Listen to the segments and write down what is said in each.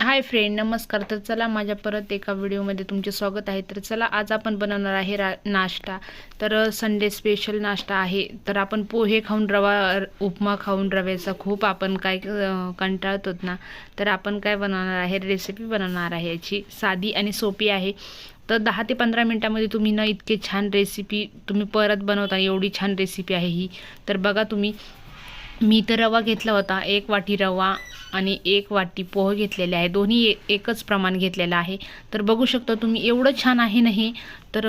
Hi friend नमस्कार. तर चला माझ्या परत एका व्हिडिओमध्ये तुमचे स्वागत आहे. तर चला आज आपण बनवणार आहे रा नाश्ता. तर संडे स्पेशल नाश्ता आहे. तर आपण पोहे खाऊन रवा उपमा खाऊन रव्याचा खूप आपण काय कंटाळतोत ना. तर आपण काय बनवणार आहे? रेसिपी बनवणार आहे याची. साधी आणि सोपी आहे. तर दहा ते पंधरा मिनटामध्ये तुम्ही ना इतके छान रेसिपी तुम्ही परत बनवता. एवढी छान रेसिपी आहे ही. तर बघा तुम्ही मी तर रवा घेतला होता एक वाटी रवा आणि एक वाटी पोहे घेतलेले आहे. दोन्ही ए- एकच प्रमाण घेतलेलं आहे. तर बघू शकता तुम्ही एवढं छान आहे नाही तर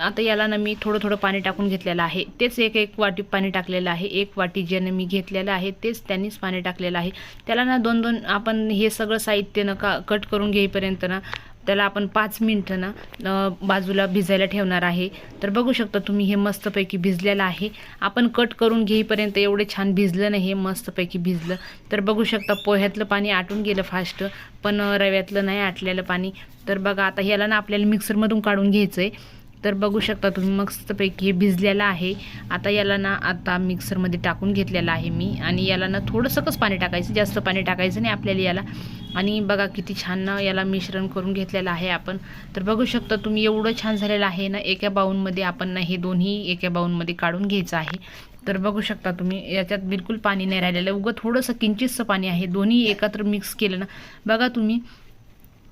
आता याला ना मी थोडं थोडं पाणी टाकून घेतलेलं आहे. तेच एक एक वाटी पाणी टाकलेलं आहे. एक वाटी ज्यानं मी घेतलेलं आहे तेच त्यांनीच पाणी टाकलेलं आहे. त्याला ना दोन दोन आपण हे सगळं साहित्य ना का कट करून घेईपर्यंत ना त्याला आपण पाच मिनटं ना बाजूला भिजायला ठेवणार आहे. तर बघू शकता तुम्ही हे मस्तपैकी भिजलेलं आहे. आपण कट करून घेईपर्यंत एवढे छान भिजलं नाही हे मस्तपैकी भिजलं. तर बघू शकता पोह्यातलं पाणी आटून गेलं फास्ट पण रव्यातलं नाही आटलेलं पाणी. तर बघा आता ह्याला ना आपल्याला मिक्सरमधून काढून घ्यायचं आहे तर बघू शकता तुम्ही मस्तपैकी हे भिजलेलं आहे. आता याला ना आता मिक्सरमध्ये टाकून घेतलेलं आहे मी. आणि याला ना थोडंसंच पाणी टाकायचं? जास्त पाणी टाकायचं नाही आपल्याला याला. आणि बघा किती छान याला मिश्रण करून घेतलेलं आहे आपण. तर बघू शकता तुम्ही एवढं छान झालेलं आहे ना एका बाऊनमध्ये आपण ना हे दोन्ही एका बाऊनमध्ये काढून घ्यायचं आहे. तर बघू शकता तुम्ही याच्यात बिलकुल पाणी नाही राहिलेलं. उगं थोडंसं किंचितसं पाणी आहे. दोन्ही एकत्र मिक्स केलं ना. बघा तुम्ही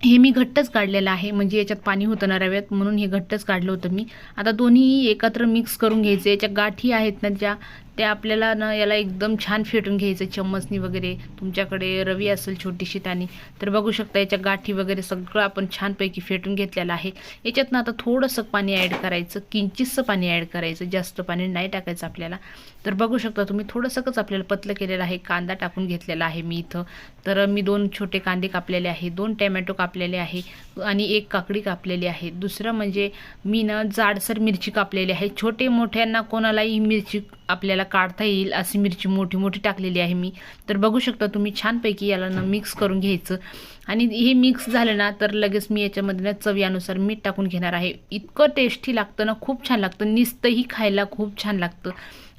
हे मी घट्टच काढलेलं आहे. म्हणजे याच्यात पाणी होतं ना रव्यात म्हणून हे घट्टच काढलं होतं मी. आता दोन्ही एकत्र मिक्स करून घ्यायचे. याच्या गाठी आहेत ना ज्या ते आपल्याला ना याला एकदम छान फेटून घ्यायचं चम्मचनी वगैरे. तुमच्याकडे रवी असेल छोटीशी ताणी तर बघू शकता याच्या गाठी वगैरे सगळं आपण छानपैकी फेटून घेतलेलं आहे. याच्यात ना आता थोडंसं पाणी ॲड करायचं किंचितसं पाणी ॲड करायचं जास्त पाणी नाही टाकायचं आपल्याला. तर बघू शकता तुम्ही थोडंसंच आपल्याला पतलं केलेलं आहे कांदा टाकून घेतलेला आहे मी इथं. तर मी दोन छोटे कांदे कापलेले आहे दोन टॅमॅटो कापलेले आहे आणि एक काकडी कापलेली आहे. दुसरं म्हणजे मी ना जाडसर मिरची कापलेली आहे. छोटे मोठ्यांना कोणालाही मिरची आपल्याला काढता येईल अशी मिरची मोठी मोठी टाकलेली आहे मी. तर बघू शकता तुम्ही छानपैकी याला ना मिक्स करून घ्यायचं. आणि हे मिक्स झालं ना तर लगेच मी याच्यामध्ये ना चवीनुसार मीठ टाकून घेणार आहे. इतकं टेस्टी लागतं ना खूप छान लागतं. निस्तही खायला खूप छान लागतं.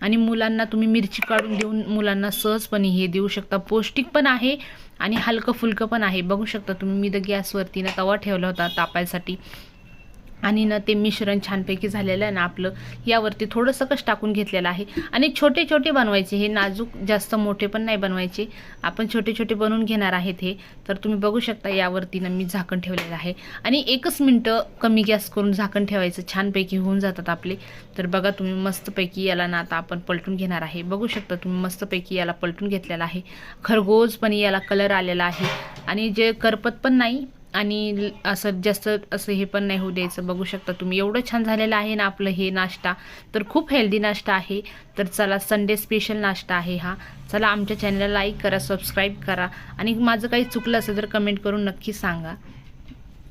आणि मुलांना तुम्ही मिरची काढून देऊन मुलांना सहजपणे हे देऊ शकता. पौष्टिक पण आहे आणि हलकं फुलकं पण आहे. बघू शकता तुम्ही मी तर गॅसवरती ना तवा ठेवला होता तापायसाठी. आणि ना ते मिश्रण छानपैकी झालेलं आहे ना आपलं यावरती थोडंसं कश टाकून घेतलेलं आहे. आणि छोटे छोटे बनवायचे हे नाजूक जास्त मोठे पण नाही बनवायचे. आपण छोटे छोटे बनवून घेणार आहेत हे. तर तुम्ही बघू शकता यावरती ना मी झाकण ठेवलेलं आहे. आणि एकच मिनटं कमी गॅस करून झाकण ठेवायचं. छानपैकी होऊन जातात आपले. तर बघा तुम्ही मस्तपैकी याला ना आता आपण पलटून घेणार आहे. बघू शकता तुम्ही मस्तपैकी याला पलटून घेतलेला आहे. खरगोजपणे याला कलर आलेला आहे. आणि जे करपत पण नाही आणि असं जास्त असं हे पण नाही होऊ द्यायचं. बघू शकता तुम्ही. एवढं छान झालेलं आहे ना आपलं हे नाश्ता. तर खूप हेल्दी नाश्ता आहे. तर चला संडे स्पेशल नाश्ता आहे हा. चला आमच्या चॅनलला लाईक करा सबस्क्राईब करा. आणि माझं काही चुकलं असेल तर कमेंट करून नक्की सांगा.